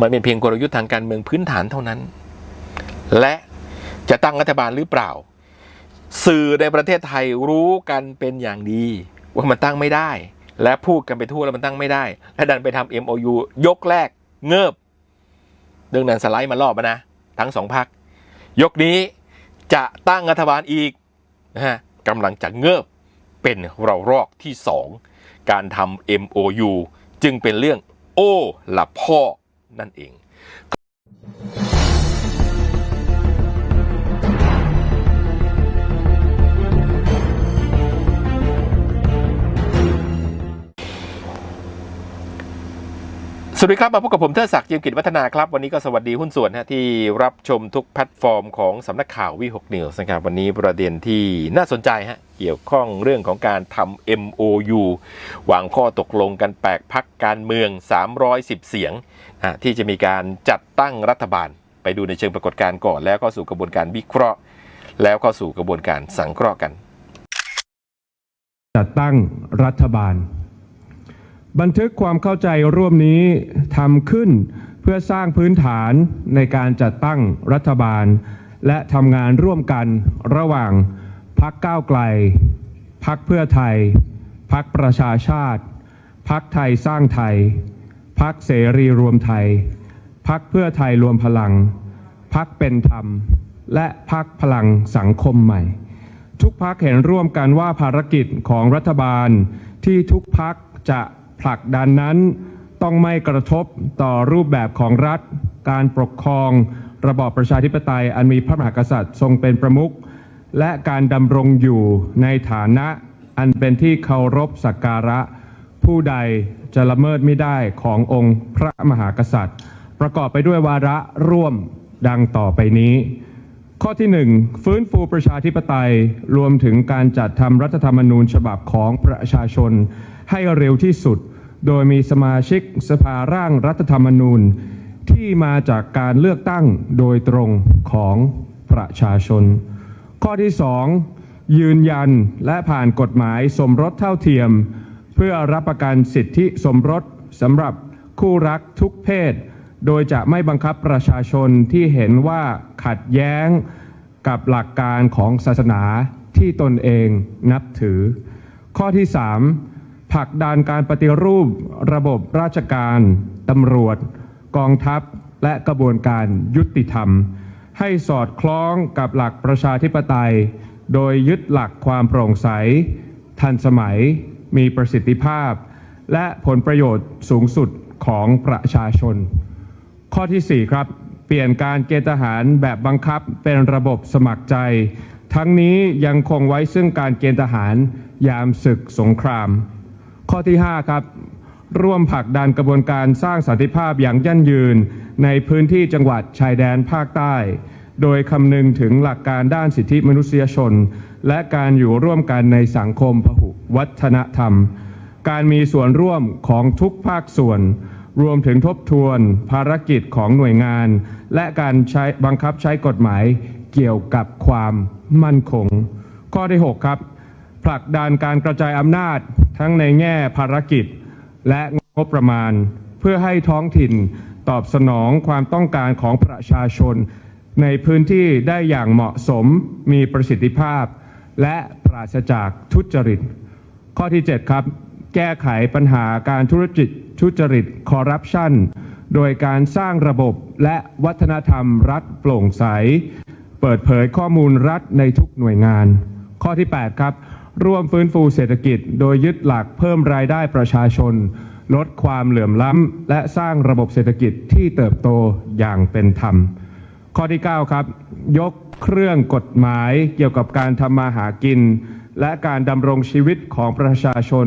มันเป็นเพียงกลยุทธ์ทางการเมืองพื้นฐานเท่านั้น และจะตั้งรัฐบาลหรือเปล่า สื่อในประเทศไทยรู้กันเป็นอย่างดี ว่ามันตั้งไม่ได้ และพูดกันไปทั่วแล้วมันตั้งไม่ได้ และดันไปทำ MOU ยกแรกเงิบเรื่องนั้นสไลด์มารอบนะ ทั้งสองพักยกนี้จะตั้งรัฐบาลอีกนะฮะกำลังจะเงิบเป็นเรารอกที่สองการทำ MOU จึงเป็นเรื่องโอ้ละพ่อ นั่นเอง สวัสดีครับ มาพบกับผมเทิดศักดิ์เจียมกิจวัฒนาครับ วันนี้ก็สวัสดีหุ้นส่วนฮะที่รับชมทุกแพลตฟอร์มของสำนักข่าววีหกนิวส์นะครับวันนี้ประเด็นที่น่าสนใจฮะเกี่ยวข้องเรื่องของการทำ MOU วางข้อตกลงกันแปลกพักการเมือง 310 เสียง ที่จะมีการจัดตั้งรัฐบาล ไปดูในเชิงปรากฏการณ์ก่อน แล้วก็สู่กระบวนการวิเคราะห์ แล้วก็สู่กระบวนการสังเคราะห์กัน จัดตั้งรัฐบาล บันทึกความเข้าใจร่วมนี้ทำขึ้นเพื่อสร้างพื้นฐานในการจัดตั้งรัฐบาล และทำงานร่วมกันระหว่างพักก้าวไกล พักเพื่อไทย พักประชาชาติ พักไทยสร้างไทย พักเสรีรวมไทย พักเพื่อไทยรวมพลัง พักเป็นธรรม และพักพลังสังคมใหม่ ทุกพักเห็นร่วมกันว่าภารกิจของรัฐบาลที่ทุกพักจะ ผลักดันนั้นต้องไม่กระทบต่อรูปแบบของรัฐ การปกครอง ระบอบประชาธิปไตยอันมีพระมหากษัตริย์ทรงเป็นประมุขและการดำรงอยู่ในฐานะอันเป็นที่เคารพสักการะ ผู้ใดจะละเมิดไม่ได้ขององค์พระมหากษัตริย์ ประกอบไปด้วยวาระร่วมดังต่อไปนี้ ข้อที่ 1 ฟื้นฟูประชาธิปไตย รวมถึงการจัดทำรัฐธรรมนูญฉบับของประชาชน ให้เร็วที่สุด โดยมีสมาชิกสภาร่างรัฐธรรมนูญ ที่มาจากการเลือกตั้งโดยตรงของประชาชน ข้อที่ 2 ยืนยันและผ่านกฎหมายสมรสเท่าเทียม เพื่อรับประกันสิทธิสมรสสำหรับคู่รักทุกเพศ โดยจะไม่บังคับประชาชนที่เห็นว่าขัดแย้งกับหลักการของศาสนาที่ตนเองนับถือ ข้อที่ 3ผลักดันการปฏิรูประบบราชการตำรวจ กองทัพ และกระบวนการยุติธรรม ให้สอดคล้องกับหลักประชาธิปไตย โดยยึดหลักความโปร่งใส ทันสมัย มีประสิทธิภาพ และผลประโยชน์สูงสุดของประชาชน ข้อทีสี่ 4 ครับ เปลี่ยนการเกณฑ์ทหารแบบบังคับเป็นระบบสมัครใจ ทั้งนี้ยังคงไว้ซึ่งการเกณฑ์ทหารยามศึกสงคราม ข้อที่ 5 ครับ ร่วมผลักดันกระบวนการสร้างสันติภาพอย่างยั่งยืน ในพื้นที่จังหวัดชายแดนภาคใต้ โดยคำนึงถึงหลักการด้านสิทธิมนุษยชน และการอยู่ร่วมกันในสังคมพหุวัฒนธรรม การมีส่วนร่วมของทุกภาคส่วน รวมถึงทบทวนภารกิจของหน่วยงาน และการใช้บังคับใช้กฎหมายเกี่ยวกับความมั่นคง ข้อที่ 6 ครับ ผลักดันการกระจายอำนาจทั้งในแง่ภารกิจ และงบประมาณ เพื่อให้ท้องถิ่นตอบสนองความต้องการของประชาชน ในพื้นที่ได้อย่างเหมาะสมมีประสิทธิภาพ และปราศจากทุจริต ข้อที่ 7 ครับ แก้ไขปัญหาการธุรกิจ ทุจริตคอร์รัปชันโดยการสร้างระบบและวัฒนธรรมรัฐโปร่งใส เปิดเผยข้อมูลรัฐในทุกหน่วยงาน ข้อที่ 8 ครับ ร่วมฟื้นฟูเศรษฐกิจ โดยยึดหลักเพิ่มรายได้ประชาชน ลดความเหลื่อมล้ำ และสร้างระบบเศรษฐกิจที่เติบโตอย่างเป็นธรรม ข้อที่ 9 ครับ ยกเครื่องกฎหมายเกี่ยวกับการทำมาหากิน และการดำรงชีวิตของประชาชน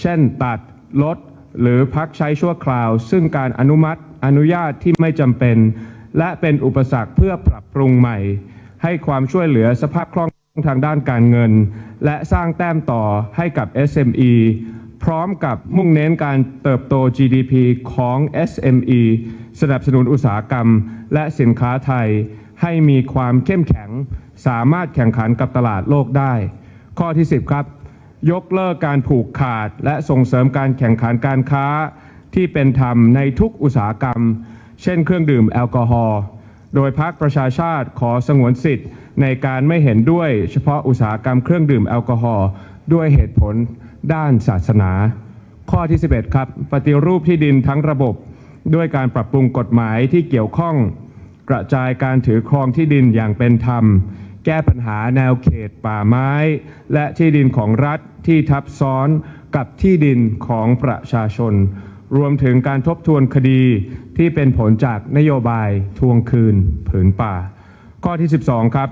เช่นตัดลด หรือพักใช้ชั่วคราว ซึ่งการอนุมัติอนุญาตที่ไม่จำเป็น และเป็นอุปสรรคเพื่อปรับปรุงใหม่ ให้ความช่วยเหลือสภาพคล่องทางด้านการเงิน และสร้างแต้มต่อให้กับ SME พร้อมกับมุ่งเน้นการเติบโต GDP ของ SME สนับสนุนอุตสาหกรรม และสินค้าไทย ให้มีความเข้มแข็ง สามารถแข่งขันกับตลาดโลกได้ ข้อที่ 10 ครับ ยกเลิกการผูกขาด และส่งเสริมการแข่งขันการค้าที่เป็นธรรมในทุกอุตสาหกรรม เช่นเครื่องดื่มแอลกอฮอล์โดยพรรคประชาชาติขอสงวนสิทธิ์ ในการไม่เห็นด้วยเฉพาะอุตสาหกรรมเครื่องดื่มแอลกอฮอล์ด้วยเหตุผลด้านศาสนา ข้อที่ 11 ครับ ปฏิรูปที่ดินทั้งระบบ ด้วยการปรับปรุงกฎหมายที่เกี่ยวข้อง กระจายการถือครองที่ดินอย่างเป็นธรรม แก้ปัญหาแนวเขตป่าไม้ และที่ดินของรัฐที่ทับซ้อนกับที่ดินของประชาชน รวมถึงการทบทวนคดีที่เป็นผลจากนโยบายทวงคืนผืนป่า ข้อที่ 12 ครับ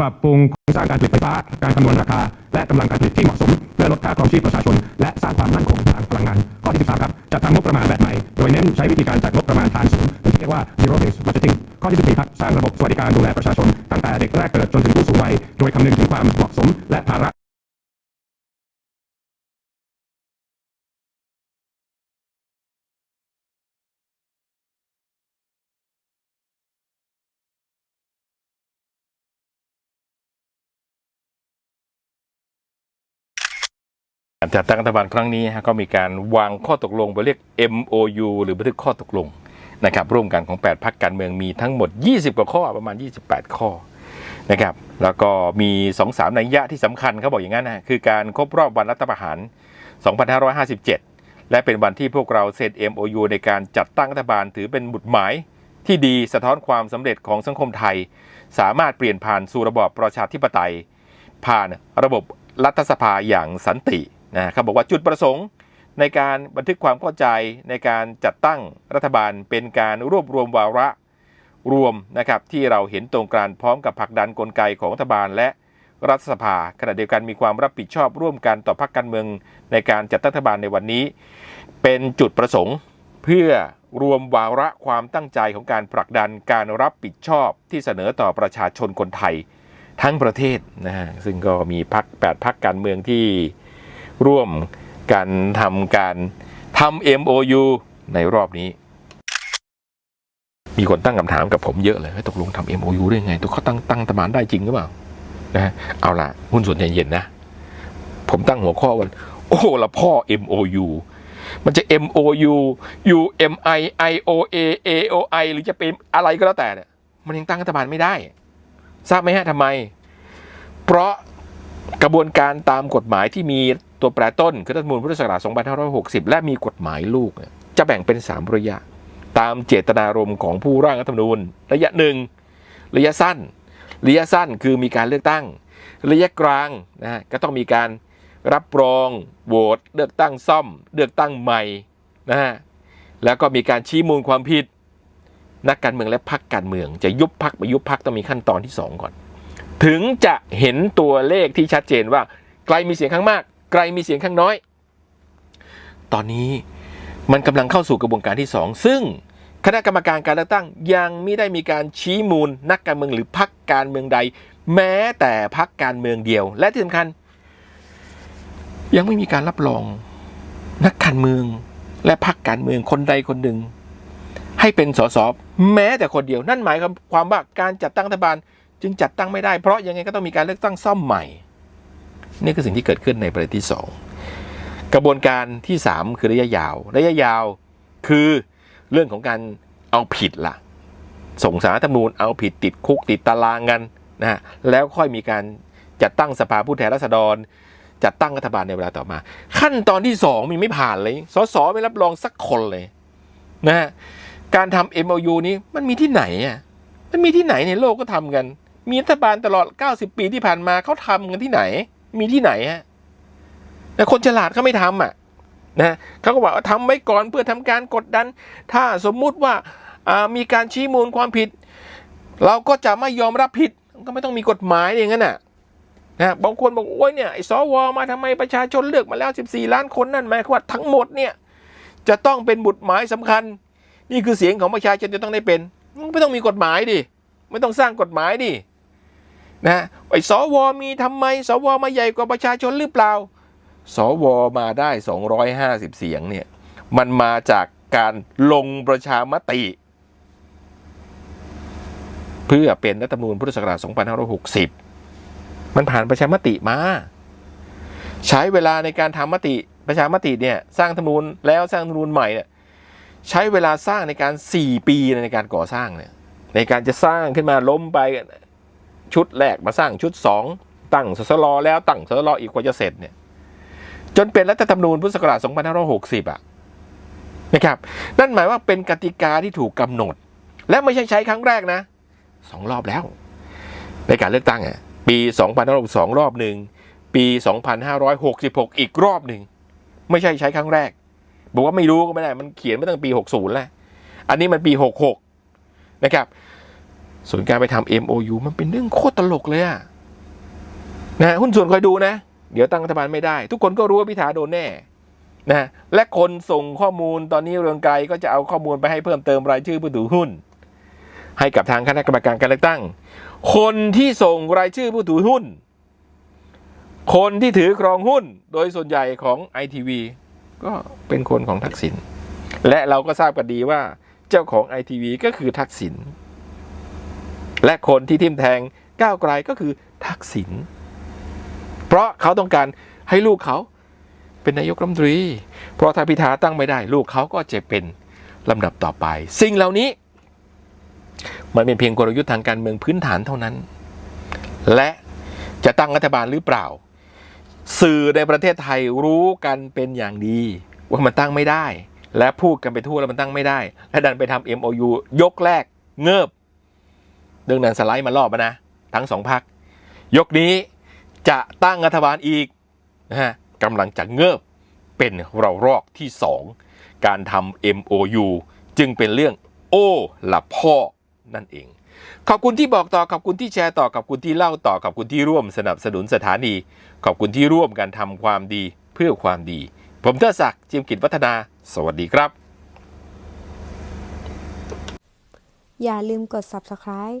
ปรับปรุงโครงสร้างการผลิตไฟฟ้า การคำนวณราคา และกำลังการผลิตที่เหมาะสม เพื่อลดค่าครองชีพประชาชน และสร้างความมั่นคงทางพลังงาน ข้อที่ 13 ครับจัดทำงบประมาณแบบใหม่ โดยเน้นใช้วิธีการจัดงบประมาณฐานศูนย์หรือที่เรียกว่า zero based budgeting ข้อที่14ครับสร้างระบบสวัสดิการดูแลประชาชน ตั้งแต่เด็กแรกเกิดจนถึงผู้สูงวัย โดยคำนึงถึงความเหมาะสมและภาระการจัดตั้งรัฐบาลครั้งนี้ก็มีการวางข้อตกลงไปเรียก MOU หรือบันทึกข้อตกลง นะครับร่วมกันของ 8พรรคการเมืองมีทั้งหมด 20 กว่าข้อประมาณ 28 ข้อนะครับแล้วก็มี 2-3นัยยะที่สำคัญเขาบอกอย่างนั้นนะคือการครบรอบวันรัฐประหาร 2557 และเป็นวันที่พวกเราเซ็น MOU ในการจัดตั้งรัฐบาลถือเป็นบุตรหมายที่ดีสะท้อนความสำเร็จของสังคมไทย สามารถเปลี่ยนผ่านสู่ระบอบประชาธิปไตย ผ่านระบบรัฐสภาอย่างสันตินะเขาบอกว่าจุดประสงค์ ในการบันทึกความเข้าใจในการจัดตั้งรัฐบาลเป็นการรวบรวมวาระรวมนะครับที่เราเห็นตรงกันพร้อมกับผลักดันกลไกของรัฐบาลและรัฐสภา ขณะเดียวกันมีความรับผิดชอบร่วมกันต่อพรรคการเมืองในการจัดตั้งรัฐบาลในวันนี้ เป็นจุดประสงค์ เพื่อรวมวาระความตั้งใจของการผลักดันการรับผิดชอบที่เสนอต่อประชาชนคนไทย ทั้งประเทศนะฮะซึ่งก็มีพักแปดพักการเมืองที่ร่วม กันทำการทำ MOU ในรอบนี้ มีคนตั้งคำถามกับผมเยอะเลยตกลงทำ MOU ได้ไงตัวเขาตั้งตั้งรัฐบาลได้จริงหรือเปล่านะเอาล่ะหุ้นส่วนเย็นๆนะ ผมตั้งหัวข้อว่าโอ้ละพ่อ MOU มันจะ MOU UMI IOA AOI หรือจะเป็นอะไรก็แล้วแต่เนี่ยมันยังตั้งรัฐบาลไม่ได้ ทราบไหมฮะทำไม เพราะกระบวนการตามกฎหมายที่มี ตัวแปรต้นคือรัฐมนูญพุทธศักราช2560 และมีกฎหมายลูก จะแบ่งเป็น 3 ระยะ ตามเจตนารมณ์ของผู้ร่างรัฐธรรมนูญ ระยะหนึ่งระยะสั้น ระยะสั้นคือมีการเลือกตั้ง ระยะกลางนะฮะก็ต้องมีการรับรองโหวตเลือกตั้งซ่อม เลือกตั้งใหม่นะฮะแล้วก็มีการชี้มูลความผิด นักการเมืองและพรรคการเมือง จะยุบพรรคไม่ยุบพรรคต้องมีขั้นตอนที่สองก่อน ถึงจะเห็นตัวเลขที่ชัดเจนว่าใครมีเสียงข้างมาก ใครมีเสียงข้างน้อย ตอนนี้มันกำลังเข้าสู่กระบวนการที่สองซึ่งคณะกรรมการการเลือกตั้งยังไม่ได้มีการชี้มูลนักการเมืองหรือพรรคการเมืองใด แม้แต่พรรคการเมืองเดียว และที่สำคัญ ยังไม่มีการรับรองนักการเมืองและพรรคการเมืองคนใดคนหนึ่ง ให้เป็นสสแม้แต่คนเดียว นั่นหมายความว่าการจัดตั้งรัฐบาลจึงจัดตั้งไม่ได้เพราะยังไงก็ต้องมีการเลือกตั้งซ่อมใหม่ นี่คือสิ่งที่เกิดขึ้นในประเด็นที่สองกระบวนการที่สามคือระยะยาว ระยะยาวคือเรื่องของการเอาผิดละ่ะ ส่งสารธรรมนูญเอาผิดติดคุกติดตารางกันนะฮะแล้วค่อยมีการจัดตั้งสภาผู้แทนราษฎร จัดตั้งรัฐบาลในเวลาต่อมา ขั้นตอนที่สองมีไม่ผ่านเลยสสไม่รับรองสักคนเลยนะฮะการทำ MOU นี้มันมีที่ไหนอะมันมีที่ไหนในโลกก็ทำกัน มีรัฐบาลตลอด 90 ปีที่ผ่านมาเขาทำกันที่ไหน มีที่ไหนฮะแต่คนฉลาดเขาไม่ทำอะนะเขาก็บอกว่าทำไว้ก่อนเพื่อทำการกดดัน ถ้าสมมุติว่าามีการชี้มูลความผิด เราก็จะไม่ยอมรับผิดก็ไม่ต้องมีกฎหมายอย่างนั้นน่ะนะบางคนบอกโอ้ยเนี่ยไอ้สวมาทำไมประชาชนเลือกมาแล้ว 14 ล้านคนนั่นหมายความว่าทั้งหมดเนี่ยจะต้องเป็นบุตรหมายสำคัญ นี่คือเสียงของประชาชนจะต้องได้เป็น ไม่ต้องมีกฎหมายดิไม่ต้องสร้างกฎหมายดิ นะไอ้สวมีทำไม สวมาใหญ่กว่าประชาชนหรือเปล่า สวมาได้ 250 เสียงเนี่ยมันมาจากการลงประชามติ เพื่อเป็นรัฐธรรมนูญพุทธศักราช 2560 มันผ่านประชามติมา ใช้เวลาในการทำมติประชามติเนี่ยสร้างรัฐธรรมนูญแล้วสร้างรัฐธรรมนูญใหม่เนี่ยใช้เวลาสร้างในการ 4 ปีในการก่อสร้างเนี่ยในการจะสร้างขึ้นมาล้มไป ชุดแรกมาสร้างชุด 2 ตั้งสสลอแล้วตั้งสสลออีกกว่าจะเสร็จเนี่ยจนเป็นรัฐธรรมนูญพุทธศักราช2560 อะนะครับ นั่นหมายว่าเป็นกติกาที่ถูกกำหนด และไม่ใช่ใช้ครั้งแรกนะสองรอบแล้ว ในการเลือกตั้งอะปี 2562 รอบหนึ่งปี 2566 อีกรอบหนึ่งไม่ใช่ใช้ครั้งแรก บอกว่าไม่รู้ก็ไม่ได้ มันเขียนมาตั้งปี 60 แล้ว อันนี้มันปี 66 นะครับ ส่วนการไปทำ MOU มันเป็นเรื่องโคตรตลกเลยอะนะหุ้นส่วนคอยดูนะ เดี๋ยวตั้งรัฐบาลไม่ได้ ทุกคนก็รู้ว่าพิธาโดนแน่นะและคนส่งข้อมูลตอนนี้เรืองไกลก็จะเอาข้อมูลไปให้เพิ่มเติมรายชื่อผู้ถือหุ้น ให้กับทางคณะกรรมการการเลือกตั้ง คนที่ส่งรายชื่อผู้ถือหุ้น คนที่ถือครองหุ้น โดยส่วนใหญ่ของไอทีวีก็เป็นคนของทักษิณและเราก็ทราบกันดีว่าเจ้าของไอทีวีก็คือทักษิณ และคนที่ทิมแทงก้าวไกลก็คือทักษิณเพราะเขาต้องการให้ลูกเขาเป็นนายกรัฐมนตรี เพราะถ้าพิธาตั้งไม่ได้ ลูกเขาก็จะเป็นลำดับต่อไป สิ่งเหล่านี้ มันเป็นเพียงกลยุทธ์ทางการเมืองพื้นฐานเท่านั้น และจะตั้งรัฐบาลหรือเปล่า สื่อในประเทศไทยรู้กันเป็นอย่างดี ว่ามันตั้งไม่ได้ และพูดกันไปทั่วแล้วมันตั้งไม่ได้ และดันไปทำ MOU ยกแรกเงิบ เรื่องนั้นสไลด์มารอบนะ ทั้งสองพัก ยกนี้จะตั้งรัฐบาลอีกนะฮะกำลังจะเงิบเป็นเรารอกที่สองการทำ MOU จึงเป็นเรื่องโอ้ละพ่อนั่นเอง ขอบคุณที่บอกต่อ ขอบคุณที่แชร์ต่อ ขอบคุณที่เล่าต่อ ขอบคุณที่ร่วมสนับสนุนสถานี ขอบคุณที่ร่วมกันทำความดีเพื่อความดี ผมเทอศักดิ์จิมกิจวัฒนา สวัสดีครับ อย่าลืมกด subscribe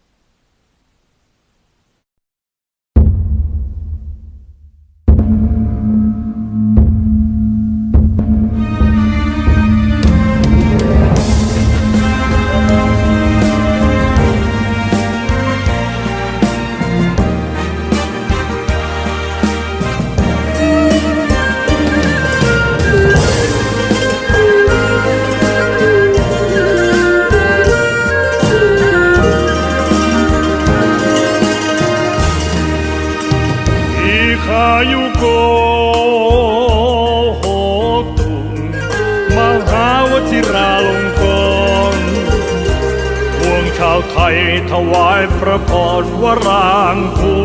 ถวายพระพรวรางคู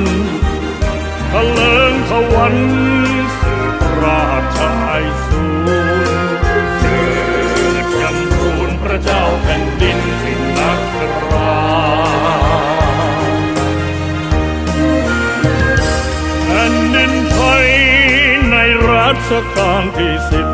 ณทะเลิงทวันสืบราชไอสูรเกิดจำรูนพระเจ้าแผ่นดินสิงนักราแผ่นดินไทยในรัชกาลที่สิบ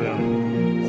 ือง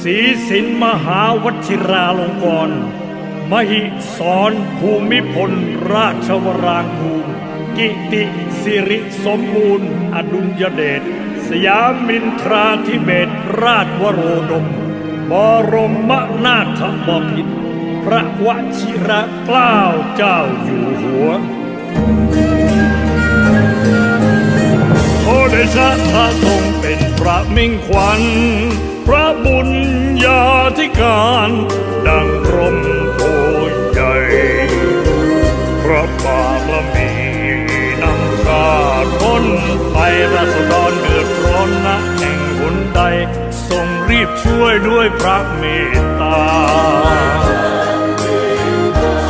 ศีสินมหาวชิราลงกรณมหิสรภูมิพล ราชวรางคูลกิติสิริสมบูรณ์ อดุลยเดช สยามินทราธิเบศราชวโรดม บรมนาถบพิตรพระวชิระเกล้าเจ้าอยู่หัว อเดชะพระทรงเป็นพระมิ่งขวัญ พระบุญญาธิการ ดังร่มโพใหญ่ พระบารมีนำชาร้นภัยราษฎรเดือดร้อนนะแห่งหนใด ทรงรีบช่วยด้วยพระเมตตา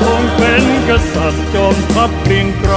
ทรงเป็นกษัตริย์จอมทัพเกรียงไกร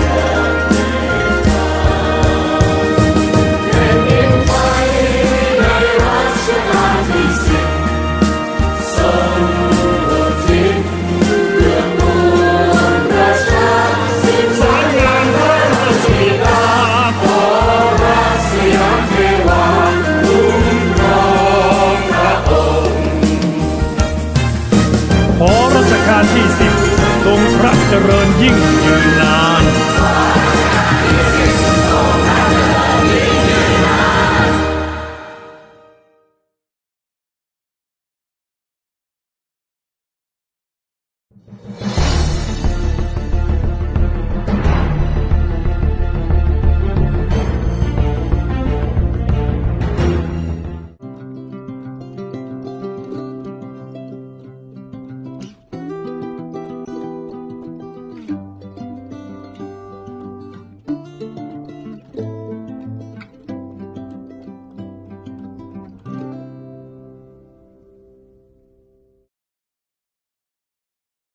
应允